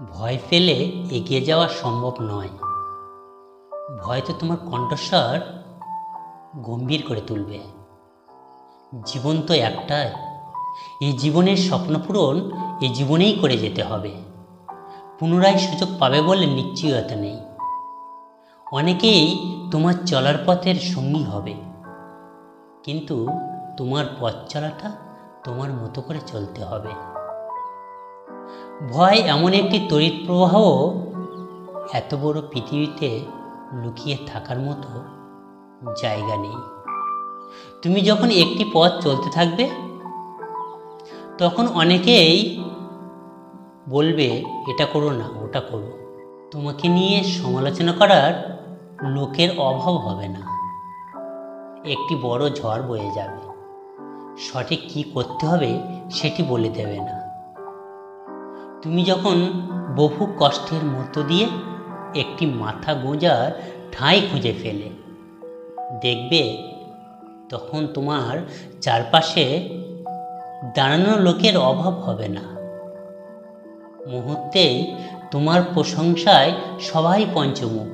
ভয় ফেলে এগিয়ে যাওয়া সম্ভব নয়। ভয় তো তোমার কণ্ঠস্বর গম্ভীর করে তুলবে। জীবন তো একটাই। এই জীবনের স্বপ্ন পূরণ এই জীবনেই করে যেতে হবে। পুনরায় সুযোগ পাবে বলে নিশ্চয়তা নেই। অনেকেই তোমার চলার পথের সঙ্গী হবে। কিন্তু তোমার পথ চলাটা তোমার মতো করে চলতে হবে। ভয় এমন একটি তড়িৎ প্রবাহ এত বড় পৃথিবীতে লুকিয়ে থাকার মতো জায়গা নেই। তুমি যখন একটি পথ চলতে থাকবে, তখন অনেকেই বলবে, এটা করো না, ওটা করো। তোমাকে নিয়ে সমালোচনা করার লোকের অভাব হবে না। একটি বড় ঝড় বয়ে যাবে। সঠিক কী করতে হবে সেটি বলে দেবে না। তুমি যখন বহু কষ্টের মধ্য দিয়ে একটি মাথা গোঁজার ঠাঁই খুঁজে ফেলে, দেখবে তখন তোমার চারপাশে দাঁড়ানো লোকের অভাব হবে না। মুহূর্তেই তোমার প্রশংসায় সবাই পঞ্চমুখ।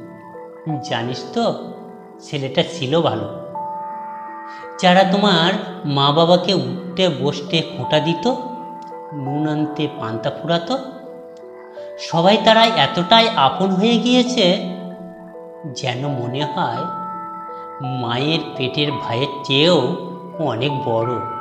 জানিস তো, ছেলেটা ছিল ভালো। যারা তোমার মা বাবাকে উঠতে বসতে খোঁটা দিত নুন আনতে পান্তা ফুরাতো? সবাই তারা এতটাই আপন হয়ে গিয়েছে যেন মনে হয় মায়ের পেটের ভাইয়ের চেয়েও অনেক বড়।